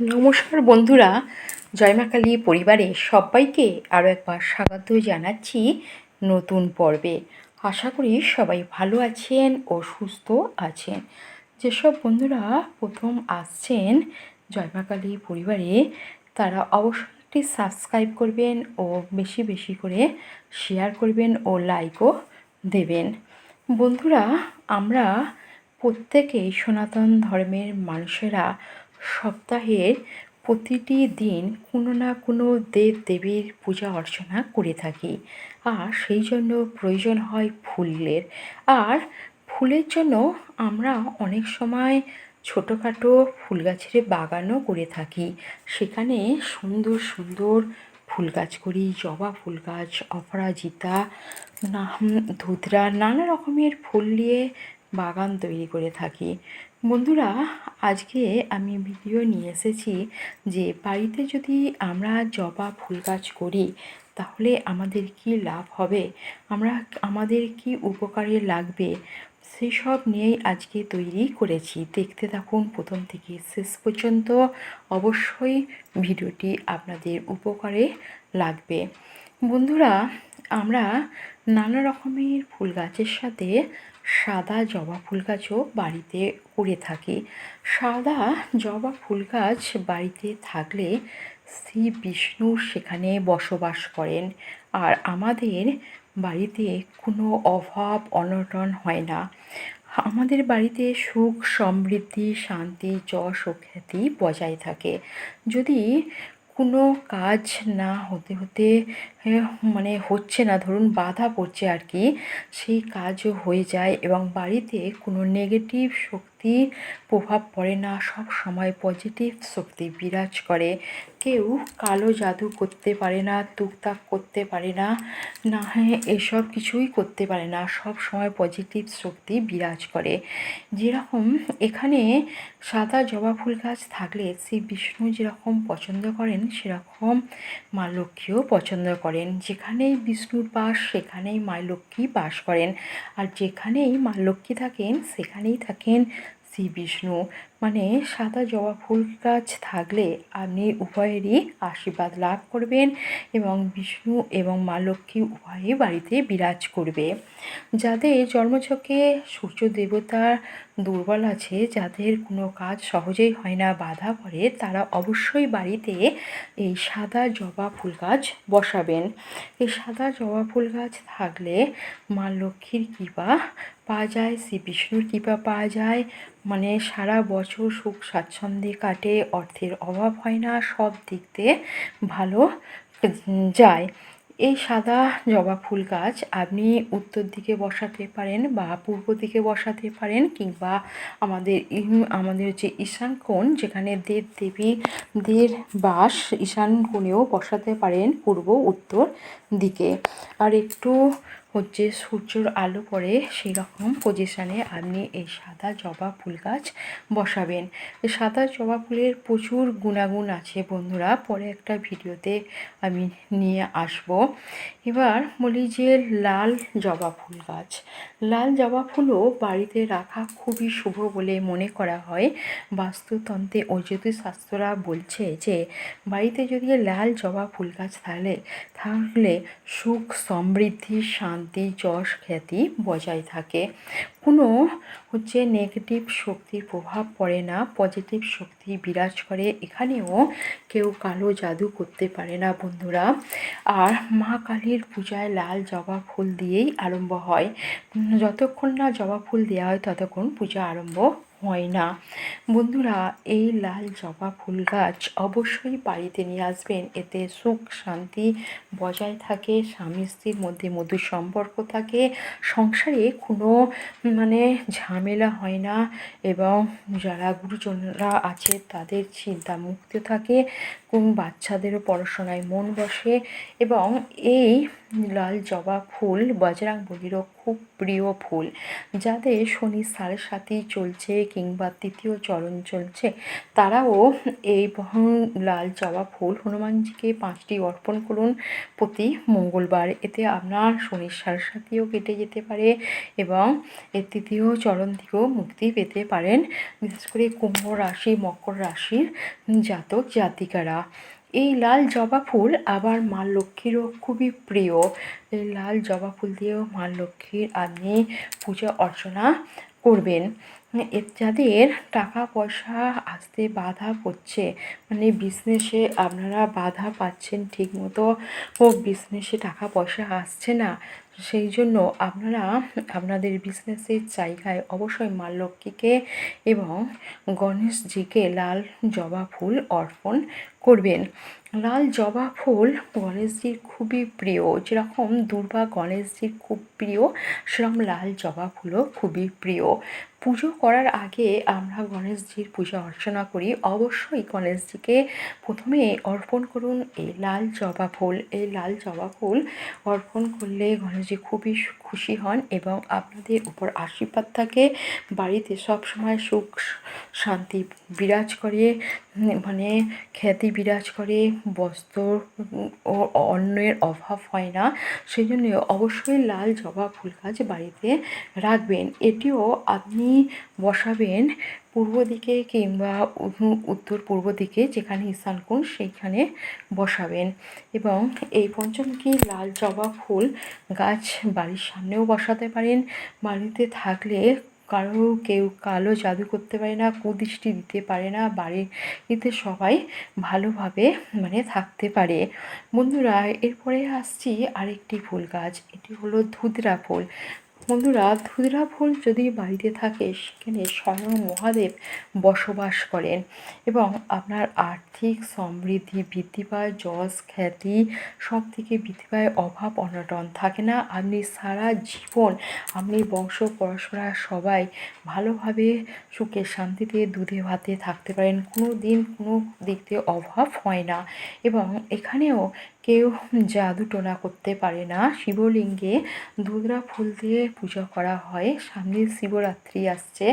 নমস্কার বন্ধুরা জয়মা কালী পরিবারে সবাইকে আরও একবার স্বাগত জানাচ্ছি নতুন পর্বে। আশা করি সবাই ভালো আছেন ও সুস্থ আছেন। যেসব বন্ধুরা প্রথম আসছেন জয়মা কালী পরিবারে, তারা অবশ্যই একটি সাবস্ক্রাইব করবেন ও বেশি বেশি করে শেয়ার করবেন ও লাইকও দেবেন। বন্ধুরা, আমরা প্রত্যেকেই সনাতন ধর্মের মানুষেরা সপ্তাহের প্রতিটি দিন কোনো না কোনো দেব দেবীর পূজা অর্চনা করে থাকি। আর সেই জন্য প্রয়োজন হয় ফুলের। আর ফুলের জন্য আমরা অনেক সময় ছোটোখাটো ফুল গাছের বাগানও করে থাকি। সেখানে সুন্দর সুন্দর ফুল গাছ করি, জবা ফুল গাছ অপরাজিতা ধুতরা, নানা রকমের ফুল নিয়ে বাগান তৈরি করে থাকি। বন্ধুরা, আজকে আমি ভিডিও নিয়ে এসেছি যে বাড়িতে যদি আমরা জবা ফুল গাছ করি, তাহলে আমাদের কি লাভ হবে? আমরা, আমাদের কি উপকারে লাগবে? সেসব নিয়েই আজকে তৈরি করেছি। দেখতে থাকুন প্রথম থেকে শেষ পর্যন্ত। অবশ্যই ভিডিওটি আপনাদের উপকারে লাগবে। বন্ধুরা আমরা নানা রকমের ফুল গাছের সাথে সাদা জবা ফুল গাছও বাড়িতে করে থাকি। সাদা জবা ফুল গাছ বাড়িতে থাকলে শ্রী বিষ্ণু সেখানে বসবাস করেন আর আমাদের বাড়িতে কোনো অভাব অনটন হয় না। আমাদের বাড়িতে সুখ, সমৃদ্ধি, শান্তি, যশ ও খ্যাতি বজায় থাকে। যদি কোনো কাজ না হতে হতে মানে হচ্ছে না, ধরুন বাধা পড়ছে আর কি, সেই কাজও হয়ে যায় এবং বাড়িতে কোনো নেগেটিভ শক্তি প্রভাব পড়ে না, সব সময় পজিটিভ শক্তি বিরাজ করে। কেউ কালো জাদু করতে পারে না, টুকটাক করতে পারে না। না হ্যাঁ এসব কিছুই করতে পারে না। সব সময় পজিটিভ শক্তি বিরাজ করে। যেরকম এখানে সাদা জবা ফুল গাছ থাকলে শ্রী বিষ্ণু যেরকম পছন্দ করেন, সেরকম মা লক্ষ্মীও পছন্দ করেন। যেখানেই বিষ্ণুর বাস, সেখানেই মা লক্ষ্মী বাস করেন। আর যেখানেই মা লক্ষ্মী থাকেন, সেখানেই থাকেন শ্রী বিষ্ণু। মানে সাদা জবা ফুল গাছ থাকলে আপনি উভয়েরই আশীর্বাদ লাভ করবেন এবং বিষ্ণু এবং মা লক্ষ্মী উভয়ই বাড়িতে বিরাজ করবে। যাদের জন্মছকে সূর্য দেবতার দুর্বল আছে, যাদের কোনো কাজ সহজেই হয় না, বাধা পড়ে, তারা অবশ্যই বাড়িতে এই সাদা জবা ফুল গাছ বসাবেন। এই সাদা জবা ফুল গাছ থাকলে মা লক্ষ্মীর কৃপা পাওয়া যায়, শ্রী বিষ্ণুর কৃপা পাওয়া যায়। মানে সারা বছর সুখ স্বাচ্ছন্দ্যে কাটে, অর্থের অভাব হয় না, সব দিক দিয়ে ভালো যায়। এই সাদা জবা ফুল গাছ আপনি উত্তর দিকে বসাতে পারেন বা পূর্ব দিকে বসাতে পারেন কিংবা আমাদের আমাদের হচ্ছে ঈশান কোণ যেখানে দেব দেবীদের বাস ঈশান কোণেও বসাতে পারেন পূর্ব, উত্তর দিকে। আর একটু হচ্ছে সূর্যর আলো পড়ে সেই রকম পজিশানে আপনি এই সাদা জবা ফুল গাছ বসাবেন। সাদা জবা ফুলের প্রচুর গুণাগুণ আছে বন্ধুরা, পরে একটা ভিডিওতে আমি নিয়ে আসব। এবার বলি যে লাল জবা ফুল গাছ। লাল জবা ফুলও বাড়িতে রাখা খুবই শুভ বলে মনে করা হয়। বাস্তুতন্ত্রে শাস্ত্ররা বলছে যে, বাড়িতে যদি লাল জবা ফুল গাছ থাকলে তাহলে সুখ, সমৃদ্ধি, শান্তি যশ, খ্যাতি বজায় থাকে। কোনো হচ্ছে নেগেটিভ শক্তির প্রভাব পড়ে না পজিটিভ শক্তি বিরাজ করে। এখানেও কেউ কালো জাদু করতে পারে না, বন্ধুরা। আর মা কালীর পূজায় লাল জবা ফুল দিয়েই আরম্ভ হয়। যতক্ষণ না জবা ফুল দেওয়া হয়, ততক্ষণ পূজা আরম্ভ হয় না। বন্ধুরা, এই লাল জবা ফুল গাছ অবশ্যই বাড়িতে নিয়ে আসবেন। এতে সুখ, শান্তি বজায় থাকে, স্বামী স্ত্রীর মধ্যে মধুর সম্পর্ক থাকে, সংসারে কোনো মানে ঝামেলা হয় না এবং যারা গুরুজনরা আছে তাদের চিন্তা মুক্ত থাকে। বাচ্চাদেরও পড়াশোনায় মন বসে এবং এই লাল জবা ফুল, বজরাং বলিরও খুব প্রিয় ফুল, যাদের শনি সাড়ে সাতই চলছে কিংবা তৃতীয় চরণ চলছে, তারাও এই লাল জবা ফুল হনুমানজিকে পাঁচটি অর্পণ করুন প্রতি মঙ্গলবার। এতে আপনার শনির সাড়ে সাতিও কেটে যেতে পারে এবং এর তৃতীয় চরণ থেকেও মুক্তি পেতে পারেন। বিশেষ করে কুম্ভ রাশি, মকর রাশির জাতক জাতিকারা এই লাল জবা ফুল আবার মা লক্ষ্মীরও খুবই প্রিয়। এই লাল জবা ফুল দিয়েও মা লক্ষ্মীর আপনি পূজা অর্চনা করবেন। যাদের টাকা পয়সা আসতে বাধা পড়ছে মানে বিজনেসে আপনারা বাধা পাচ্ছেন ঠিকমতো, ও বিজনেসে টাকা পয়সা আসছে না সেই জন্য আপনারা আপনাদের বিজনেসের জায়গায় অবশ্যই মা লক্ষ্মীকে এবং গণেশজিকে লাল জবা ফুল অর্পণ করবেন। লাল জবা ফুল গণেশজির খুবই প্রিয়। যেরকম দুর্বা গণেশজির খুব প্রিয়, সেরকম লাল জবা ফুলও খুবই প্রিয়। পুজো করার আগে আমরা গণেশজির পূজা অর্চনা করি। অবশ্যই গণেশজিকে প্রথমে অর্পণ করুন এই লাল জবা ফুল। এই লাল জবা ফুল অর্পণ করলে গণেশজি খুবই খুশি হন এবং আপনাদের উপর আশীর্বাদ থাকে। বাড়িতে সবসময় সুখ শান্তি বিরাজ করে মানে খ্যাতি বিরাজ করে। বস্ত্র ও, অন্নের অভাব হয় না। সেই জন্য অবশ্যই লাল জবা ফুল গাছ বাড়িতে রাখবেন। এটিও আপনি বসাবেন পূর্ব দিকে কিংবা উত্তর পূর্ব দিকে যেখানে ঈশান কোণ সেইখানে বসাবেন। এবং এই পঞ্চমুখী লাল জবা ফুল গাছ বাড়ির সামনেও বসাতে পারেন। বাড়িতে থাকলে কারও কেউ কালো জাদু করতে পারে না, কুদৃষ্টি দিতে পারে না। বাড়িতে সবাই ভালোভাবে মানে থাকতে পারে। বন্ধুরা, এরপরে আসছি আরেকটি ফুল গাছ। এটি হলো ধুতরা ফুল। বন্ধুরা ধুতরা ফুল যদি বাড়িতে থাকে, সেখানে স্বয়ং মহাদেব বসবাস করেন এবং আপনার আর্থিক সমৃদ্ধি বৃদ্ধি পায়, যশ, খ্যাতি সব থেকে বৃদ্ধি পায়, অভাব, অনটন থাকে না। আপনি সারা জীবন আপনি বংশ পরস্পরা সবাই ভালোভাবে সুখে শান্তিতে দুধে, ভাতে থাকতে পারেন। কোনো দিন কোনো দিক অভাব হয় না। এবং এখানেও কেউ জাদু টোনা করতে পারে না। শিবলিঙ্গে ধুতরা ফুল দিয়ে পুজো করা হয়। সামনে শিবরাত্রি আসছে।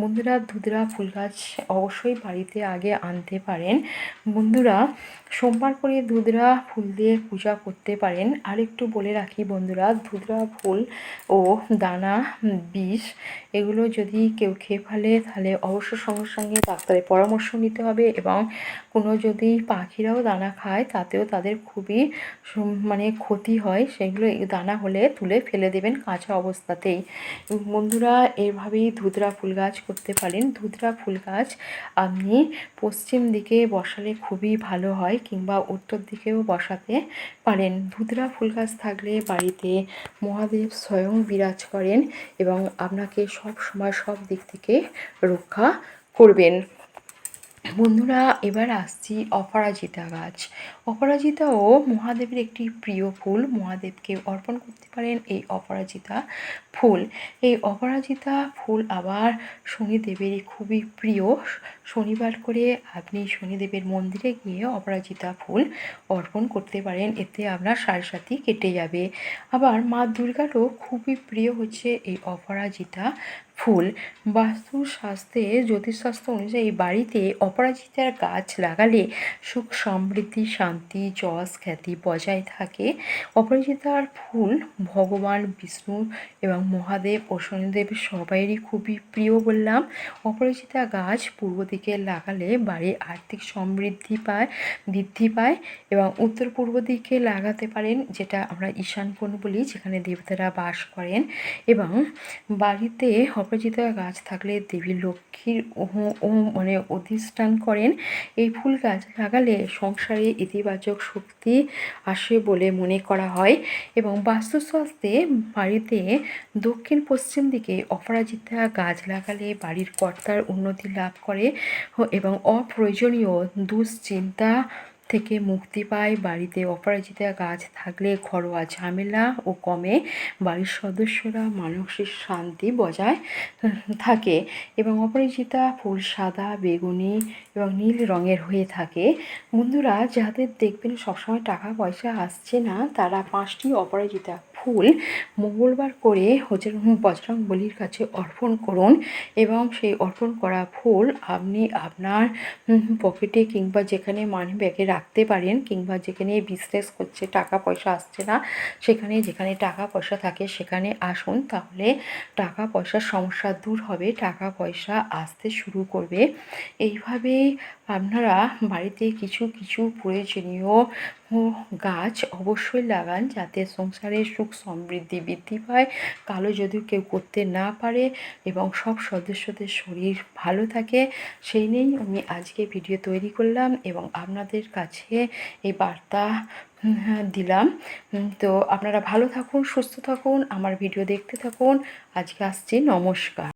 বন্ধুরা ধুতরা ফুল গাছ অবশ্যই বাড়িতে আগে আনতে পারেন। বন্ধুরা, সোমবার করে ধুতরা ফুল দিয়ে পূজা করতে পারেন। আরেকটু বলে রাখি বন্ধুরা ধুতরা ফুল ও দানা, বিষ এগুলো যদি কেউ খেয়ে ফেলে, তাহলে অবশ্য সঙ্গে সঙ্গে ডাক্তারের পরামর্শ নিতে হবে এবং কোনো যদি পাখিরাও দানা খায়, তাতেও তাদের খুবই মানে ক্ষতি হয়, সেগুলো দানা হলে তুলে ফেলে দেবেন কাঁচা অবস্থাতেই। বন্ধুরা, এভাবেই ধুতরা ফুল গাছ করতে পারেন। ধুতরা ফুল গাছ আপনি পশ্চিম দিকে বসালে খুবই ভালো হয় কিংবা উত্তর দিকেও বসাতে পারেন। ধুতরা ফুল গাছ থাকলে বাড়িতে মহাদেব স্বয়ং বিরাজ করেন এবং আপনাকে সব সময় সব দিক থেকে রক্ষা করবেন। বন্ধুরা, এবার আসছি অপরাজিতা গাছ। অপরাজিতাও মহাদেবের একটি প্রিয় ফুল। মহাদেবকে অর্পণ করতে পারেন এই অপরাজিতা ফুল। এই অপরাজিতা ফুল আবার শনিদেবেরই খুবই প্রিয়। শনিবার করে আপনি শনিদেবের মন্দিরে গিয়ে অপরাজিতা ফুল অর্পণ করতে পারেন। এতে আপনার সাড়ে সাথী কেটে যাবে। আবার মা দুর্গারও খুবই প্রিয় হচ্ছে এই অপরাজিতা ফুল। বাস্তুশাস্ত্রে, জ্যোতিষশাস্ত্র অনুযায়ী বাড়িতে অপরাজিতার গাছ লাগালে সুখ সমৃদ্ধি শান্তি যশ, খ্যাতি বজায় থাকে। অপরাজিতার ফুল, ভগবান, বিষ্ণু এবং মহাদেব ও শনিদেব সবাইয়েরই খুবই প্রিয় বললাম। অপরাজিতা গাছ পূর্ব দিকে লাগালে বাড়ির আর্থিক সমৃদ্ধি পায়, বৃদ্ধি পায় এবং উত্তর পূর্ব দিকে লাগাতে পারেন, যেটা আমরা ঈশান কোণ বলি, যেখানে দেবতারা বাস করেন। এবং বাড়িতে অপরাজিতা গাছ থাকলে দেবী লক্ষ্মীর মানে অধিষ্ঠান করেন। এই ফুল গাছ লাগালে সংসারে ইতিবাচক শক্তি আসে বলে মনে করা হয় এবং বাস্তুশাস্ত্রে বাড়িতে দক্ষিণ পশ্চিম দিকে অপরাজিতা গাছ লাগালে বাড়ির কর্তার উন্নতি লাভ করে এবং অপ্রয়োজনীয় দুশ্চিন্তা থেকে মুক্তি পায়। বাড়িতে অপরাজিতা গাছ থাকলে ঘরোয়া ঝামেলা ও কমে বাড়ির সদস্যরা মানসিক শান্তি বজায় থাকে এবং অপরাজিতা ফুল সাদা, বেগুনি এবং নীল রঙের হয়ে থাকে। বন্ধুরা, যাদের দেখবেন সবসময় টাকা পয়সা আসছে না, তারা পাঁচটি অপরাজিতা ফুল মঙ্গলবার করে হজর বজরং বলির কাছে অর্পণ করুন এবং সেই অর্পণ করা ফুল আপনি আপনার পকেটে কিংবা যেখানে মানি ব্যাগে রাখতে পারেন কিংবা যেখানে বিজনেস করছে, টাকা পয়সা আসছে না, সেখানে যেখানে টাকা পয়সা থাকে সেখানে আসুন, তাহলে টাকা পয়সার সমস্যা দূর হবে, টাকা পয়সা আসতে শুরু করবে। এইভাবেই আপনারা বাড়িতে কিছু কিছু প্রয়োজনীয় গাছ অবশ্যই লাগান যাতে সংসারে সুখ সমৃদ্ধি বৃদ্ধি পায়। কালো যদি কেউ করতে না পারে এবং সব সদস্যদের শরীর ভালো থাকে, সেই নিয়েই আমি আজকে ভিডিও তৈরি করলাম এবং আপনাদের কাছে এই বার্তা দিলাম। তো আপনারা ভালো থাকুন, সুস্থ থাকুন, আমার ভিডিও দেখতে থাকুন। আজকে আসছি, নমস্কার।